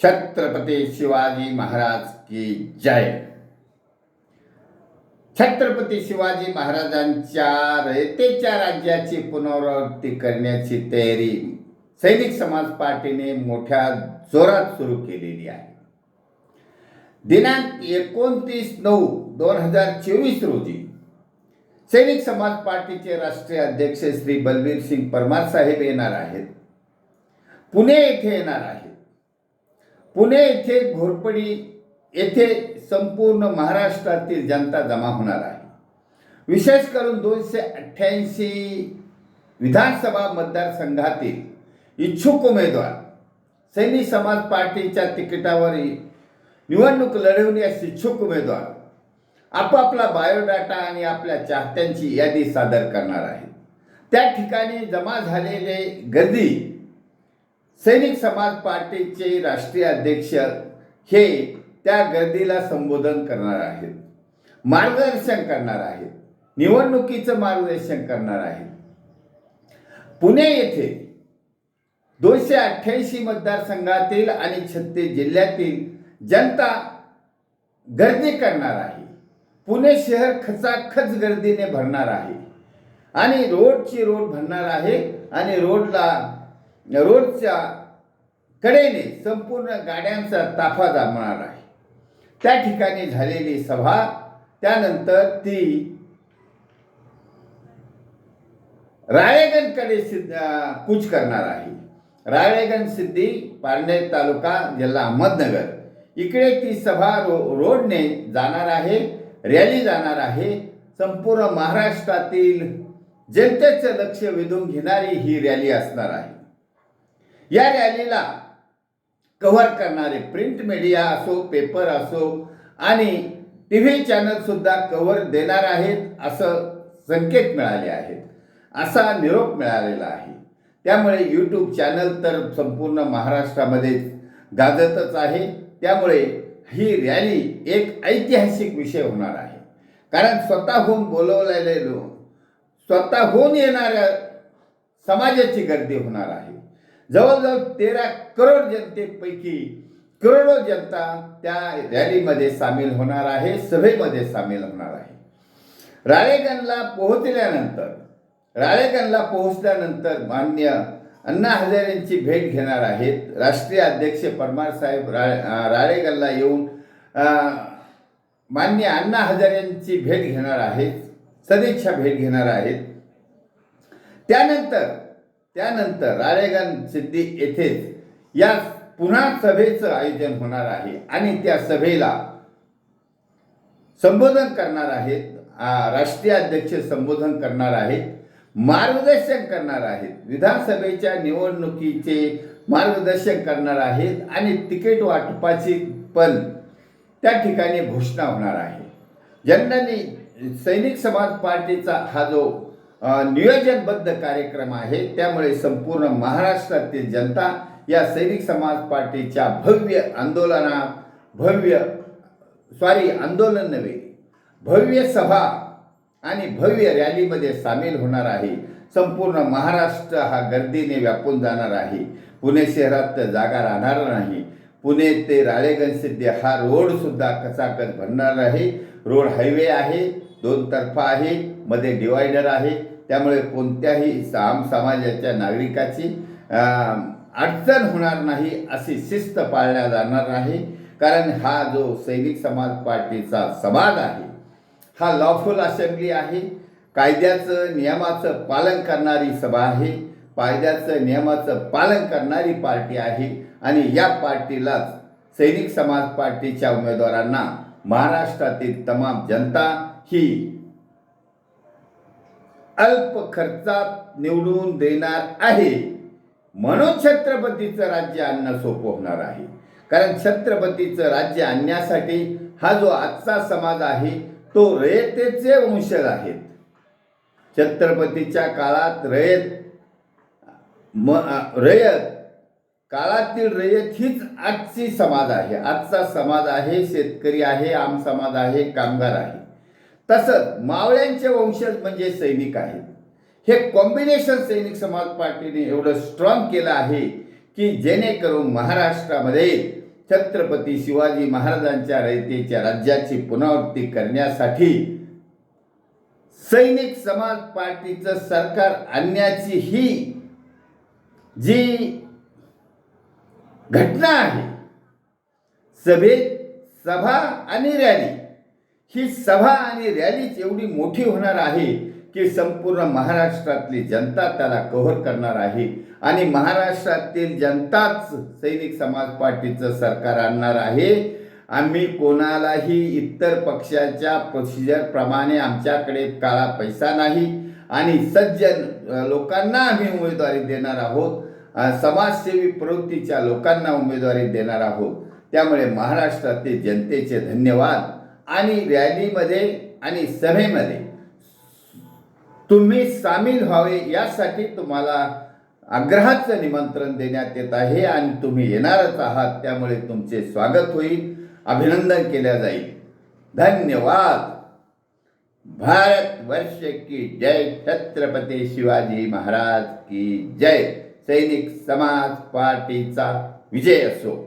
छत्रपती शिवाजी महाराज की जय. छत्रपती शिवाजी महाराजांच्या रयतेच्या राज्याची पुनरावृत्ती करण्याची तयारी सैनिक समाज पार्टीने मोठ्या जोरात सुरू केलेली आहे. दिनांक एकोणतीस नऊ दोन हजार चोवीस रोजी सैनिक समाज पार्टीचे राष्ट्रीय अध्यक्ष श्री बलवीर सिंग परमार साहेब येणार आहेत. पुणे येथे येणार आहेत. पुणे येथे घोरपडी येथे संपूर्ण महाराष्ट्रातील जनता जमा होणार आहे. विशेष करून दोनशे अठ्ठ्याऐंशी विधानसभा मतदारसंघातील इच्छुक उमेदवार सैनिक समाज पार्टीच्या तिकिटावर निवडणूक लढवण्यास इच्छुक उमेदवार आपापला बायोडाटा आणि आपल्या चाहत्यांची यादी सादर करणार आहेत. त्या ठिकाणी जमा झालेले गर्दी सैनिक समाज पार्टीचे राष्ट्रीय अध्यक्ष हे त्या गर्दीला संबोधन करणार आहेत. मार्गदर्शन करणार आहेत. निवडणुकीचं मार्गदर्शन करणार आहेत. पुणे येथे दोनशे अठ्ठ्याऐंशी मतदारसंघातील आणि छत्तीस जिल्ह्यातील जनता गर्दी करणार आहे. पुणे शहर खचाखच गर्दीने भरणार आहे. आणि रोडची रोड भरणार आहे आणि रोडला रोडच्या कडेने संपूर्ण गाड्यांचा ताफा जामणार आहे. त्या ठिकाणी झालेली सभा त्यानंतर ती राळेगणकडे सिद्ध कूच करणार आहे. राळेगण सिद्धी पारनेर तालुका जिल्हा अहमदनगर. इकडे ती सभा रो रोडने जाणार आहे रॅली जाणार आहे. संपूर्ण महाराष्ट्रातील जनतेचं लक्ष वेधून घेणारी ही रॅली असणार आहे. या रॅलीला कव्हर करणारे प्रिंट मीडिया असो पेपर असो आणि टी व्ही चॅनलसुद्धा कव्हर देणार आहेत असं संकेत मिळाले आहेत असा निरोप मिळालेला आहे. त्यामुळे यूट्यूब चॅनल तर संपूर्ण महाराष्ट्रामध्ये गाजतच आहे. त्यामुळे ही रॅली एक ऐतिहासिक विषय होणार आहे. कारण स्वतःहून बोलवलेले लोक स्वतःहून येणाऱ्या समाजाची गर्दी होणार आहे. जवळजवळ तेरा करोड जनतेपैकी करोडो जनता त्या रॅलीमध्ये सामील होणार आहे सभेमध्ये सामील होणार आहे. राळेगणला पोहोचल्यानंतर राळेगणला पोहोचल्यानंतर मान्य अण्णा हजारेंची भेट घेणार आहेत. राष्ट्रीय अध्यक्ष परमार साहेब रा राळेगणला येऊन मान्य अण्णा हजारेंची भेट घेणार आहेत सदिच्छा भेट घेणार आहेत. त्यानंतर त्यानंतर राळेगण सिद्धी येथेच या पुन्हा सभेचं आयोजन होणार आहे आणि त्या सभेला संबोधन करणार आहेत राष्ट्रीय अध्यक्ष संबोधन करणार आहेत मार्गदर्शन करणार आहेत. विधानसभेच्या निवडणुकीचे मार्गदर्शन करणार आहेत आणि तिकीट वाटपाची पण त्या ठिकाणी घोषणा होणार आहे. जनरली सैनिक समाज पार्टीचा हा जो नियोजनबद्ध कार्यक्रम आहे. त्यामुळे संपूर्ण महाराष्ट्रातील जनता या सैनिक समाज पार्टीच्या भव्य आंदोलना भव्य सॉरी आंदोलन नव्हे भव्य सभा आणि भव्य रॅलीमध्ये सामील होणार आहे. संपूर्ण महाराष्ट्र हा गर्दीने व्यापून जाणार आहे. पुणे शहरात तर जागा राहणार नाही. पुणे ते राळेगंज सिद्धी हा रोडसुद्धा कचाकच भरणार आहे. रोड हायवे आहे दोन तर्फा आहे मध्ये डिवायडर आहे. त्यामुळे कोणत्याही साम समाजाच्या नागरिकाची अडचण होणार नाही अशी शिस्त पाळल्या जाणार नाही कारण हा जो सैनिक समाज पार्टीचा समाज आहे हा लॉफुल असेंब्ली आहे. कायद्याचं नियमाचं पालन करणारी सभा आहे. कायद्याचं नियमाचं पालन करणारी पार्टी आहे. आणि या पार्टीलाच सैनिक समाज पार्टीच्या उमेदवारांना महाराष्ट्रातील तमाम जनता ही अल्प खर्चात निवडून देणार आहे. म्हणून छत्रपतीचं राज्य आणणं सोपं होणार आहे. कारण छत्रपतीचं राज्य आणण्यासाठी हा जो आजचा समाज आहे तो रयतेचे वंशज आहेत. छत्रपतीच्या काळात रयत म रयत काळातील रयत हीच आजची समाज आहे. आजचा समाज आहे शेतकरी आहे आम समाज आहे कामगार आहे. तसंच मावळ्यांचे वंशज म्हणजे सैनिक आहेत. हे कॉम्बिनेशन सैनिक समाज पार्टीने एवढं स्ट्रॉंग केलं आहे की जेणेकरून महाराष्ट्रामध्ये छत्रपती शिवाजी महाराजांच्या रयतेच्या राज्याची पुनरावृत्ती करण्यासाठी सैनिक समाज पार्टीचं सरकार आणण्याची ही जी घटना आहे सभेत सभा आणि रॅली ही सभा आणि रॅलीच एवढी मोठी होणार आहे की संपूर्ण महाराष्ट्रातली जनता त्याला कव्हर करणार आहे. आणि महाराष्ट्रातील जनताच सैनिक समाज पार्टीचं सरकार आणणार आहे. आम्ही कोणालाही इतर पक्षाच्या प्रोसिजरप्रमाणे आमच्याकडे काळा पैसा नाही आणि सज्जन लोकांना आम्ही उमेदवारी देणार आहोत. समाजसेवी प्रवृत्तीच्या लोकांना उमेदवारी देणार आहोत. त्यामुळे महाराष्ट्रातील जनतेचे धन्यवाद. आणि रॅलीमध्ये आणि सभेमध्ये तुम्ही सामील व्हावे यासाठी तुम्हाला आग्रहाचं निमंत्रण देण्यात येत आहे आणि तुम्ही येणारच आहात. त्यामुळे तुमचे स्वागत होईल. अभिनंदन केल्या जाईल. धन्यवाद. भारत वर्ष की जय. छत्रपती शिवाजी महाराज की जय. सैनिक समाज पार्टीचा विजय असो.